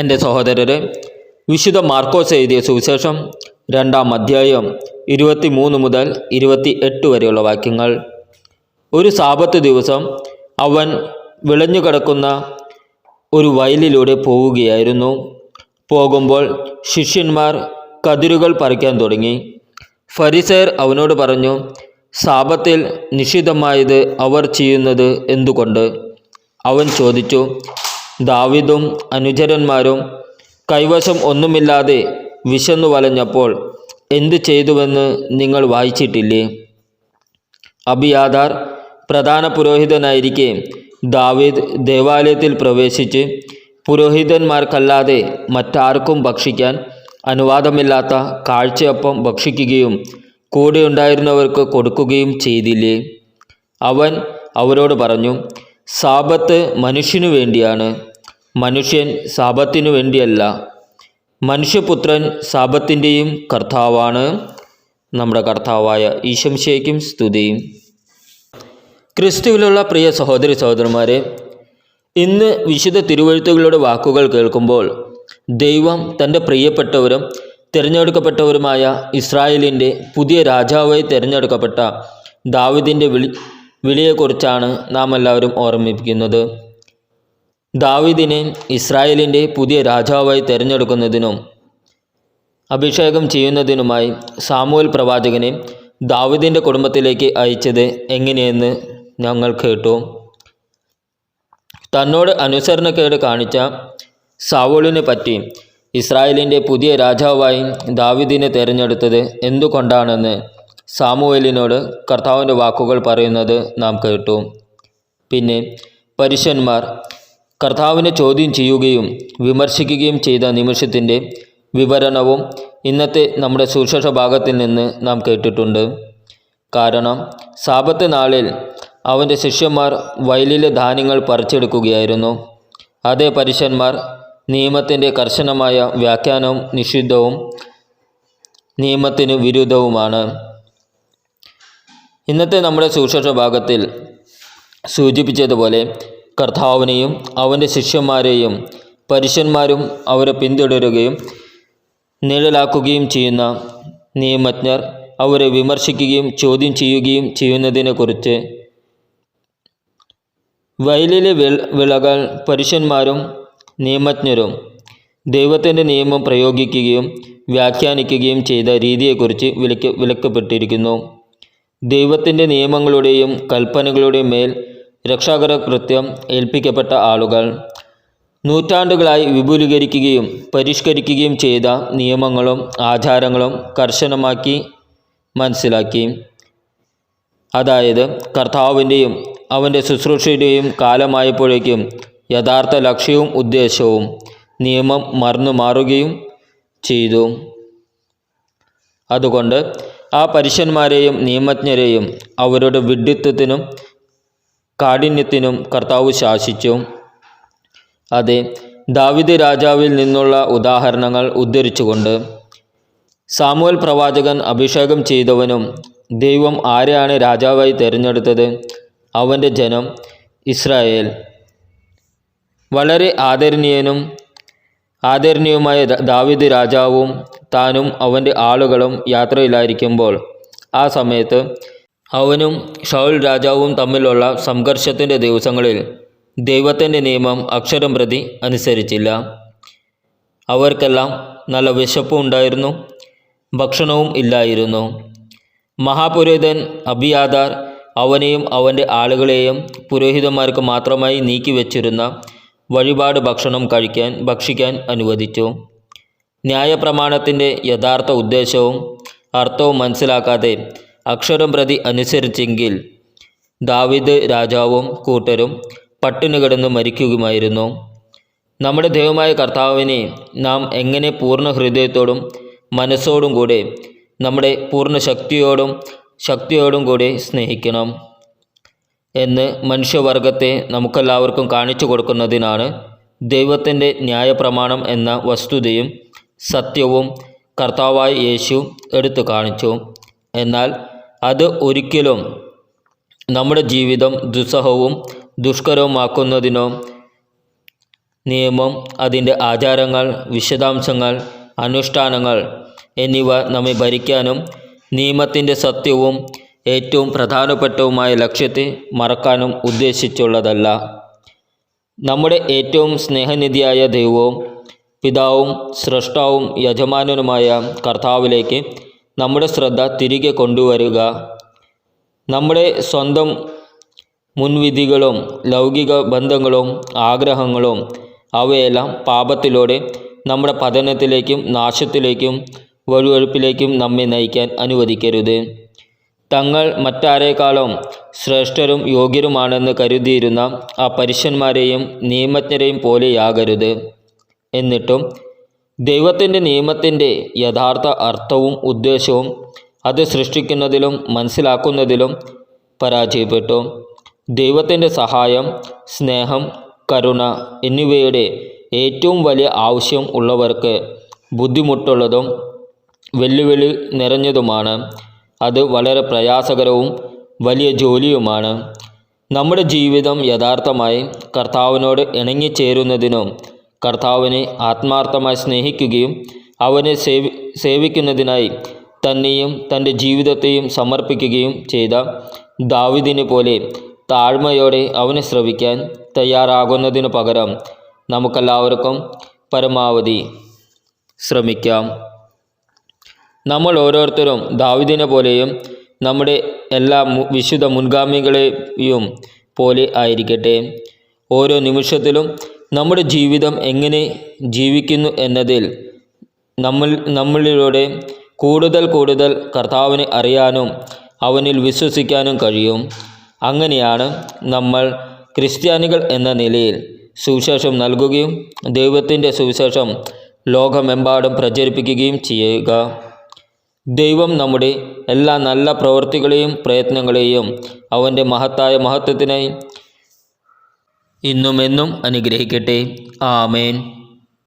എന്റെ സഹോദരരെ വിശുദ്ധ മാർക്കോസ് എഴുതിയ സുവിശേഷം രണ്ടാം അധ്യായം ഇരുപത്തി മൂന്ന് മുതൽ ഇരുപത്തി എട്ട് വരെയുള്ള വാക്യങ്ങൾ. ഒരു സാപത്ത് ദിവസം അവൻ വിളഞ്ഞു കിടക്കുന്ന ഒരു വയലിലൂടെ പോവുകയായിരുന്നു. പോകുമ്പോൾ ശിഷ്യന്മാർ കതിരുകൾ പറിക്കാൻ തുടങ്ങി. ഫരിസേർ അവനോട് പറഞ്ഞു സാപത്തിൽ നിഷിദ്ധമായത് അവർ ചെയ്യുന്നത് എന്തുകൊണ്ട്? അവൻ ചോദിച്ചു ദാവിദും അനുചരന്മാരും കൈവശം ഒന്നുമില്ലാതെ വിശന്നു വലഞ്ഞപ്പോൾ എന്തു ചെയ്തുവെന്ന് നിങ്ങൾ വായിച്ചിട്ടില്ലേ? അബിയാദാർ പ്രധാന പുരോഹിതനായിരിക്കെ ദാവീദ് ദേവാലയത്തിൽ പ്രവേശിച്ച് പുരോഹിതന്മാർക്കല്ലാതെ മറ്റാർക്കും ഭക്ഷിക്കാൻ അനുവാദമില്ലാത്ത കാഴ്ചയപ്പം ഭക്ഷിക്കുകയും കൂടെയുണ്ടായിരുന്നവർക്ക് കൊടുക്കുകയും ചെയ്തില്ലേ? അവൻ അവരോട് പറഞ്ഞു സാപത്ത് മനുഷ്യനു വേണ്ടിയാണ്. മനുഷ്യൻ സാപത്തിനു വേണ്ടിയല്ല. മനുഷ്യപുത്രൻ സാപത്തിന്റെയും കർത്താവാണ്. നമ്മുടെ കർത്താവായ ഈശംശയ്ക്കും സ്തുതിയും. ക്രിസ്തുവിലുള്ള പ്രിയ സഹോദരി സഹോദരന്മാരെ ഇന്ന് വിശുദ്ധ തിരുവഴുത്തുകളുടെ വാക്കുകൾ കേൾക്കുമ്പോൾ ദൈവം തന്റെ പ്രിയപ്പെട്ടവരും തിരഞ്ഞെടുക്കപ്പെട്ടവരുമായ ഇസ്രായേലിന്റെ പുതിയ രാജാവായി തിരഞ്ഞെടുക്കപ്പെട്ട ദാവിദിന്റെ വിളി വിളിയെക്കുറിച്ചാണ് നാം എല്ലാവരും ഓർമ്മിപ്പിക്കുന്നത്. ദാവിദിനെ ഇസ്രായേലിന്റെ പുതിയ രാജാവായി തിരഞ്ഞെടുക്കുന്നതിനും അഭിഷേകം ചെയ്യുന്നതിനുമായി സാമൂൽ പ്രവാചകനെ ദാവിദിന്റെ കുടുംബത്തിലേക്ക് അയച്ചത് എങ്ങനെയെന്ന് ഞങ്ങൾ കേട്ടു. തന്നോട് അനുസരണക്കേട് കാണിച്ച സാവോളിനെ പറ്റി ഇസ്രായേലിന്റെ പുതിയ രാജാവായി ദാവിദിനെ തിരഞ്ഞെടുത്തത് എന്തുകൊണ്ടാണെന്ന് സാമുവേലിനോട് കർത്താവിന്റെ വാക്കുകൾ പറയുന്നത് നാം കേട്ടു. പിന്നെ പരുഷന്മാർ കർത്താവിനെ ചോദ്യം ചെയ്യുകയും വിമർശിക്കുകയും ചെയ്ത നിമിഷത്തിന്റെ വിവരണവും ഇന്നത്തെ നമ്മുടെ സുശേഷ ഭാഗത്തിൽ നിന്ന് നാം കേട്ടിട്ടുണ്ട്. കാരണം സാപത്ത് നാളിൽ അവന്റെ ശിഷ്യന്മാർ വയലിലെ ധാന്യങ്ങൾ പറിച്ചെടുക്കുകയായിരുന്നു. അതേ പരുഷന്മാർ നിയമത്തിന്റെ കർശനമായ വ്യാഖ്യാനവും നിഷിദ്ധവും നിയമത്തിന് വിരുദ്ധവുമാണ്. ഇന്നത്തെ നമ്മുടെ സുശേഷ ഭാഗത്തിൽ സൂചിപ്പിച്ചതുപോലെ കർത്താവിനെയും അവന്റെ ശിഷ്യന്മാരെയും പരുഷന്മാരും അവരെ പിന്തുടരുകയും നിഴലാക്കുകയും ചെയ്യുന്ന നിയമജ്ഞർ അവരെ വിമർശിക്കുകയും ചോദ്യം ചെയ്യുകയും ചെയ്യുന്നതിനെക്കുറിച്ച് വയലിലെ വിള വിളകൾ പരുഷന്മാരും നിയമജ്ഞരും ദൈവത്തിന്റെ നിയമം പ്രയോഗിക്കുകയും വ്യാഖ്യാനിക്കുകയും ചെയ്ത രീതിയെക്കുറിച്ച് വിലക്ക് വിലക്കപ്പെട്ടിരിക്കുന്നു ദൈവത്തിന്റെ നിയമങ്ങളുടെയും കൽപ്പനകളുടെയും മേൽ രക്ഷാകര കൃത്യം ഏൽപ്പിക്കപ്പെട്ട ആളുകൾ നൂറ്റാണ്ടുകളായി വിപുലീകരിക്കുകയും പരിഷ്കരിക്കുകയും ചെയ്ത നിയമങ്ങളും ആചാരങ്ങളും കർശനമാക്കി മനസ്സിലാക്കി. അതായത് കർത്താവിന്റെയും അവന്റെ ശുശ്രൂഷയുടെയും കാലമായപ്പോഴേക്കും യഥാർത്ഥ ലക്ഷ്യവും ഉദ്ദേശവും നിയമം മറന്നു മാറുകയും ചെയ്തു. അതുകൊണ്ട് ആ പരുഷന്മാരെയും നിയമജ്ഞരെയും അവരുടെ വിഡ്ഢിത്വത്തിനും കാഠിന്യത്തിനും കർത്താവ് ശാസിച്ചു. അതെ ദാവിദ് രാജാവിൽ നിന്നുള്ള ഉദാഹരണങ്ങൾ ഉദ്ധരിച്ചുകൊണ്ട് സാമുവൽ പ്രവാചകൻ അഭിഷേകം ചെയ്തവനും ദൈവം ആരെയാണ് രാജാവായി തിരഞ്ഞെടുത്തത്? അവന്റെ ജനം ഇസ്രായേൽ. വളരെ ആദരണീയനും ആദരണീയമായ ദാവിദ് രാജാവും താനും അവന്റെ ആളുകളും യാത്രയിലായിരിക്കുമ്പോൾ ആ സമയത്ത് അവനും ഷൗൽ രാജാവും തമ്മിലുള്ള സംഘർഷത്തിന്റെ ദിവസങ്ങളിൽ ദൈവത്തിന്റെ നിയമം അക്ഷരം പ്രതി അനുസരിച്ചില്ല. അവർക്കെല്ലാം നല്ല വിശപ്പും ഉണ്ടായിരുന്നു ഭക്ഷണവും ഇല്ലായിരുന്നു. മഹാപുരോഹിതൻ അബിയാദാർ അവനെയും അവന്റെ ആളുകളെയും പുരോഹിതന്മാർക്ക് മാത്രമായി നീക്കിവെച്ചിരുന്ന വഴിപാട് ഭക്ഷണം കഴിക്കാൻ ഭക്ഷിക്കാൻ അനുവദിച്ചു. ന്യായപ്രമാണത്തിന്റെ യഥാർത്ഥ ഉദ്ദേശവും അർത്ഥവും മനസ്സിലാക്കാതെ അക്ഷരം പ്രതി അനുസരിച്ചെങ്കിൽ ദാവിദ് രാജാവും കൂട്ടരും പട്ടിണി കിടന്ന് മരിക്കുകയുമായിരുന്നു. നമ്മുടെ ദൈവമായ കർത്താവിനെ നാം എങ്ങനെ പൂർണ ഹൃദയത്തോടും മനസ്സോടും കൂടെ നമ്മുടെ പൂർണ ശക്തിയോടും ശക്തിയോടും കൂടെ സ്നേഹിക്കണം. എന്ന് മനുഷ്യവർഗത്തെ നമുക്കെല്ലാവർക്കും കാണിച്ചു കൊടുക്കുന്നതിനാണ് ദൈവത്തിന്റെ ന്യായപ്രമാണം എന്ന വസ്തുതയും സത്യവും കർത്താവായ യേശു എടുത്തു കാണിച്ചു. എന്നാൽ അത് ഒരിക്കലും നമ്മുടെ ജീവിതം ദുസ്സഹവും ദുഷ്കരവുമാക്കുന്നതിനോ നിയമം അതിന്റെ ആചാരങ്ങൾ വിശദാംശങ്ങൾ അനുഷ്ഠാനങ്ങൾ എന്നിവ നമ്മെ ഭരിക്കാനും നിയമത്തിന്റെ സത്യവും ഏറ്റവും പ്രധാനപ്പെട്ടവുമായ ലക്ഷ്യത്തെ മറക്കാനും ഉദ്ദേശിച്ചുള്ളതല്ല. നമ്മുടെ ഏറ്റവും സ്നേഹനിധിയായ ദൈവവും പിതാവും സൃഷ്ടാവും യജമാനനുമായ കർത്താവിലേക്ക് നമ്മുടെ ശ്രദ്ധ തിരികെ കൊണ്ടുവരിക. നമ്മുടെ സ്വന്തം മുൻവിധികളും ലൗകിക ബന്ധങ്ങളും ആഗ്രഹങ്ങളും അവയെല്ലാം പാപത്തിലൂടെ നമ്മുടെ പതനത്തിലേക്കും നാശത്തിലേക്കും വഴുവഴുപ്പിലേക്കും നമ്മെ നയിക്കാൻ അനുവദിക്കരുത്. തങ്ങൾ മറ്റാരേക്കാളും ശ്രേഷ്ഠരും യോഗ്യരുമാണെന്ന് കരുതിയിരുന്ന ആ പരുഷന്മാരെയും നിയമജ്ഞരെയും പോലെയാകരുത് എന്നിട്ടും ദൈവത്തിന്റെ നിയമത്തിന്റെ യഥാർത്ഥ അർത്ഥവും ഉദ്ദേശവും അത് സൃഷ്ടിക്കുന്നതിലും മനസ്സിലാക്കുന്നതിലും പരാജയപ്പെട്ടു. ദൈവത്തിന്റെ സഹായം സ്നേഹം കരുണ എന്നിവയുടെ ഏറ്റവും വലിയ ആവശ്യം ഉള്ളവർക്ക് ബുദ്ധിമുട്ടുള്ളതും വെല്ലുവിളി നിറഞ്ഞതുമാണ്. അത് വളരെ പ്രയാസകരവും വലിയ ജോലിയുമാണ്. നമ്മുടെ ജീവിതം യഥാർത്ഥമായി കർത്താവിനോട് ഇണങ്ങിച്ചേരുന്നതിനും കർത്താവിനെ ആത്മാർത്ഥമായി സ്നേഹിക്കുകയും അവനെ സേവി സേവിക്കുന്നതിനായി തന്നെയും തന്റെ ജീവിതത്തെയും സമർപ്പിക്കുകയും ചെയ്ത ദാവിദിനെ പോലെ താഴ്മയോടെ അവനെ ശ്രവിക്കാൻ തയ്യാറാകുന്നതിനു പകരം നമുക്കെല്ലാവർക്കും പരമാവധി ശ്രമിക്കാം. നമ്മൾ ഓരോരുത്തരും ദാവിദിനെ പോലെയും നമ്മുടെ എല്ലാ വിശുദ്ധ മുൻഗാമികളെയും പോലെ ആയിരിക്കട്ടെ. ഓരോ നിമിഷത്തിലും നമ്മുടെ ജീവിതം എങ്ങനെ ജീവിക്കുന്നു എന്നതിൽ നമ്മൾ നമ്മളിലൂടെ കൂടുതൽ കൂടുതൽ കർത്താവിനെ അറിയാനും അവനിൽ വിശ്വസിക്കാനും കഴിയും. അങ്ങനെയാണ് നമ്മൾ ക്രിസ്ത്യാനികൾ എന്ന നിലയിൽ സുവിശേഷം നൽകുകയും ദൈവത്തിന്റെ സുവിശേഷം ലോകമെമ്പാടും പ്രചരിപ്പിക്കുകയും ചെയ്യുക. ദൈവം നമ്മുടെ എല്ലാ നല്ല പ്രവൃത്തികളെയും പ്രയത്നങ്ങളെയും അവന്റെ മഹത്തായ മഹത്വത്തിനായി ഇന്നും എന്നും അനുഗ്രഹിക്കട്ടെ. ആമേൻ.